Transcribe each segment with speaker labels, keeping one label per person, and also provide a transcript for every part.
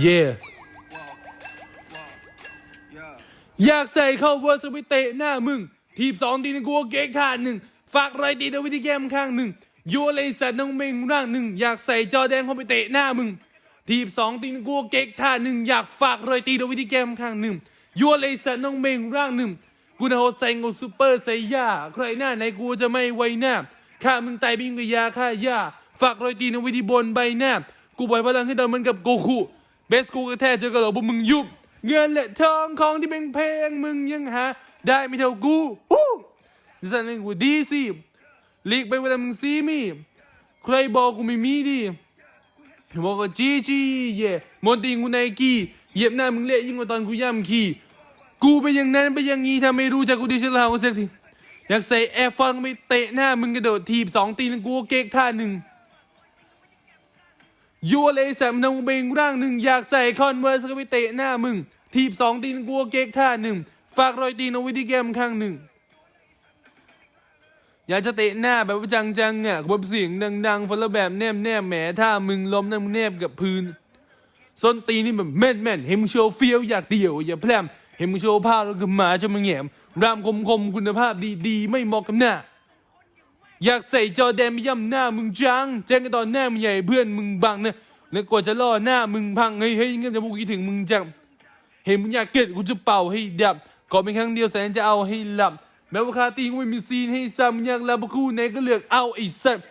Speaker 1: เย่อยากใส่เข้าเวอร์สไปเตะหน้ามึง ทีบสองตีนกูเก๊กท่าหนึ่ง ฝากไรตีนวิธีแก้มข้างหนึ่งโยเลยสัตว์น้องเมงร่างหนึ่ง อยากใส่จอแดงเข้าไปเตะหน้ามึง ทีบสองตีนกูเก๊กท่าหนึ่ง อยากฝากรอยตีนวิธีแก้มข้างหนึ่งโยเลยสัตว์น้องเมงร่างหนึ่งกูนะโฮเซงกับซูเปอร์ไซย่าใครหน้าไหนกูจะไม่ไว้หน้าข้ามึงตายบิงกับยาฆ่าย่าฝากรอยตีนว้ที่บนใบหน้ากูปล่อยพลังให้เดินเหมันกับโกคู เบสกูกระแทกเจอกับเราพวกมึงยุบ เงินและทองของที่เป็นเพลงมึงยังหา ได้ไม่เท่ากูฮู้ดิฉันเองกูดีสิลีกไปเวลามึงซีมีใครบอกกูไม่มีดิบอกว่าจีจีเย่มอนติงกูไนกี้เหยียบหน้ามึงเละยิ่งกว่าตอนกูย่ำขี้กูเป็นอย่างนั้นเป็นอย่างนี้ถ้าไม่รู้จักกูดิฉันลาก็เสียทีอยากใส่แอร์ฟอนไปเตะหน้ามึงกระโดดทีบสองตีนกูเก๊กท่าหนึ่ง ยัวเลยแสมนงเบงร่างหนึ่งอยากใส่คอนเวอร์สก็ไปเตะหน้ามึง ทีบสองตีนกูก็เก๊กท่าหนึ่งฝากรอยตีนเอาไว้ที่แก้มข้างหนึ่งอยากจะเตะหน้าแบบว่าจังๆอะแบบเสียงดังๆคนละแบบแนบแนบแหมถ้ามึงล้มนั่งแนบกับพื้นส้นตีนนี่แบบแม่นแม่นเห็นมึงโชว์เฟี้ยวอยากเดี่ยวอย่าแพร่มเห็นมึงโชว์ภาแล้วก็หมาจะมาแหงมรามคมคมคุณภาพดีๆ ไม่เหมาะกับหน้า อยากใส่จอแดนไปย่ำหน้ามึงจังแจ้งกันตอนหน้ามึงใหญ่เพื่อนมึงบังนะแล้วกว่าจะล่อหน้ามึงพังเฮ้ยเฮ้ยเงี้ยจะพูดคิดถึงมึงจังเห็นมึงอยากเกิดกูจะเป่าให้ดับขอเป็นครั้งเดียวแสนจะเอาให้หลับแม้ว่าคาตีกูไม่มีซีนให้ซ้ำมึงอยากรับคู่ไหนก็เลือกเอาไอ้สัตว์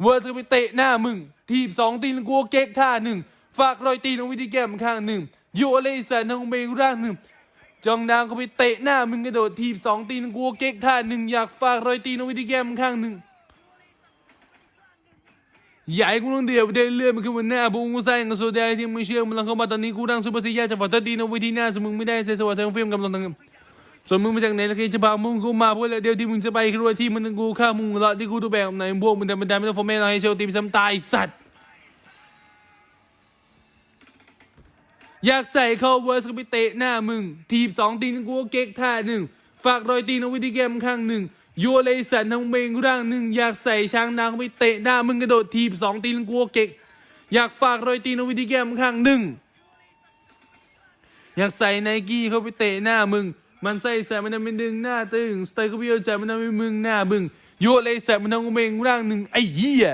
Speaker 1: เวอร์เธอไปเตะหน้ามึง ทีบสองตีนกูเก๊กท่าหนึ่งฝากรอยตีนว้ที่แก้มข้างหนึ่งโยเลยสันทงเบงร่างหนึ่ง จองดางก็ไปเตะหน้ามึงกระโดดทีบสองตีนกูเก๊กท่าหนึ่งอยากฝากรอยตีนเอาไว้ที่แก้มข้างหนึ่งใหญ่กูต้องเดียวไปได้เรื่อยมันคือวันหน้าบุ้งกูใส่กับโซดาที่ไม่เชื่อมันลังเข้ามาตอนนี้กูดังซูเปอร์ซียาจะฝัดตีนเอาไว้ที่หน้าสมึงไม่ได้เซสวัสดิ์ทั้งฟิล์มกำลังตั้งส่วนมึงมาจากไหนแล้วใครจะพามึงกูมาเพื่อเดียวที่มึงจะไปคือว่าที่มันกูฆ่ามึงละที่กูตัวแบบไหนพวกมึงแต่มันได้ไม่ต้องฟอร์แมนให้เชลตีไปซ้ำตายสัตว์ อยากใส่เข้าเวอร์สก็ไปเตะหน้ามึง ทีบสองตีนกูก็เก๊กท่าหนึ่ง ฝากรอยตีนเอาไว้ที่แก้มข้างหนึ่งโยเลยสันทงเบงร่างหนึ่ง อยากใส่ช้างนางไปเตะหน้ามึงกระโดดทีบสองตีนกูก็เก๊ก อยากฝากรอยตีนเอาไว้ที่แก้มข้างหนึ่ง อยากใส่ไนกี้เข้าไปเตะหน้ามึง มันใส่ใส่มันทำเป็นดึงหน้าตึงสไตล์ก็เบี้ยวใจมันทำให้มึงหน้าบึงโยเลยสันมันทงเบงร่างหนึ่งไอ้เหี้ย